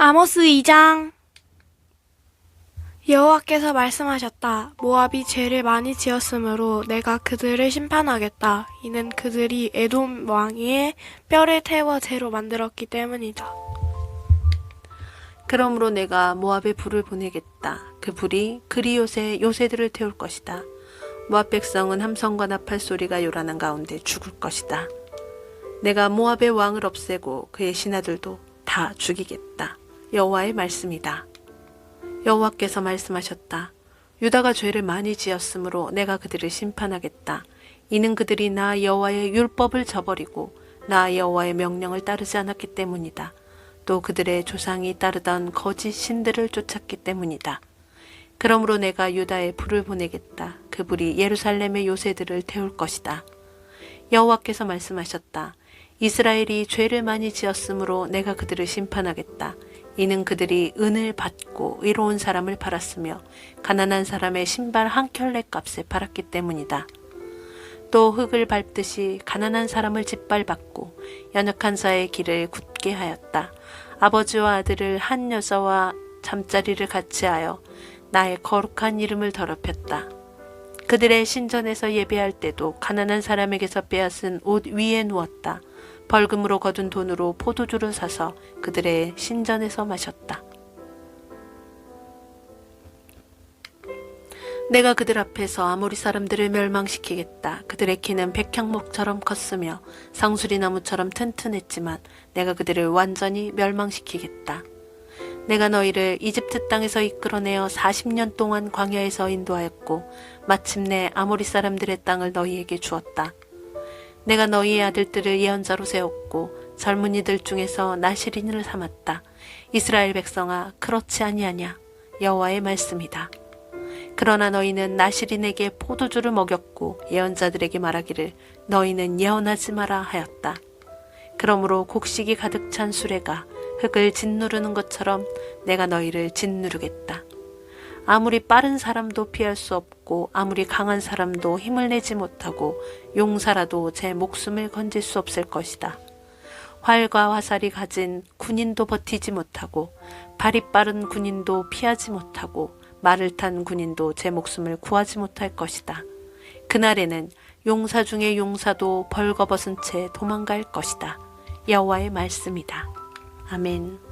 아모스 2장 여호와께서 말씀하셨다. 모압이 죄를 많이 지었으므로 내가 그들을 심판하겠다. 이는 그들이 에돔 왕의 뼈를 태워 죄로 만들었기 때문이다. 그러므로 내가 모압에 불을 보내겠다. 그 불이 그리요새 요새들을 태울 것이다. 모압 백성은 함성과 나팔 소리가 요란한 가운데 죽을 것이다. 내가 모압의 왕을 없애고 그의 신하들도 다 죽이겠다. 여호와의 말씀이다. 여호와께서 말씀하셨다. 유다가 죄를 많이 지었으므로 내가 그들을 심판하겠다. 이는 그들이 나 여호와의 율법을 저버리고 나 여호와의 명령을 따르지 않았기 때문이다. 또 그들의 조상이 따르던 거짓 신들을 쫓았기 때문이다. 그러므로 내가 유다에 불을 보내겠다. 그 불이 예루살렘의 요새들을 태울 것이다. 여호와께서 말씀하셨다. 이스라엘이 죄를 많이 지었으므로 내가 그들을 심판하겠다. 이는 그들이 은을 받고 의로운 사람을 팔았으며 가난한 사람의 신발 한 켤레 값에 팔았기 때문이다. 또 흙을 밟듯이 가난한 사람을 짓밟았고 연약한 자의 길을 굳게 하였다. 아버지와 아들을 한 여자와 잠자리를 같이 하여 나의 거룩한 이름을 더럽혔다. 그들의 신전에서 예배할 때도 가난한 사람에게서 빼앗은 옷 위에 누웠다. 벌금으로 거둔 돈으로 포도주를 사서 그들의 신전에서 마셨다. 내가 그들 앞에서 아모리 사람들을 멸망시키겠다. 그들의 키는 백향목처럼 컸으며 상수리 나무처럼 튼튼했지만 내가 그들을 완전히 멸망시키겠다. 내가 너희를 이집트 땅에서 이끌어내어 40년 동안 광야에서 인도하였고 마침내 아모리 사람들의 땅을 너희에게 주었다. 내가 너희의 아들들을 예언자로 세웠고 젊은이들 중에서 나시린을 삼았다. 이스라엘 백성아 그렇지 아니하냐 여호와의 말씀이다. 그러나 너희는 나시린에게 포도주를 먹였고 예언자들에게 말하기를 너희는 예언하지 마라 하였다. 그러므로 곡식이 가득 찬 수레가 흙을 짓누르는 것처럼 내가 너희를 짓누르겠다. 아무리 빠른 사람도 피할 수 없고 아무리 강한 사람도 힘을 내지 못하고 용사라도 제 목숨을 건질 수 없을 것이다. 활과 화살이 가진 군인도 버티지 못하고 발이 빠른 군인도 피하지 못하고 말을 탄 군인도 제 목숨을 구하지 못할 것이다. 그날에는 용사 중에 용사도 벌거벗은 채 도망갈 것이다. 여호와의 말씀이다. 아멘.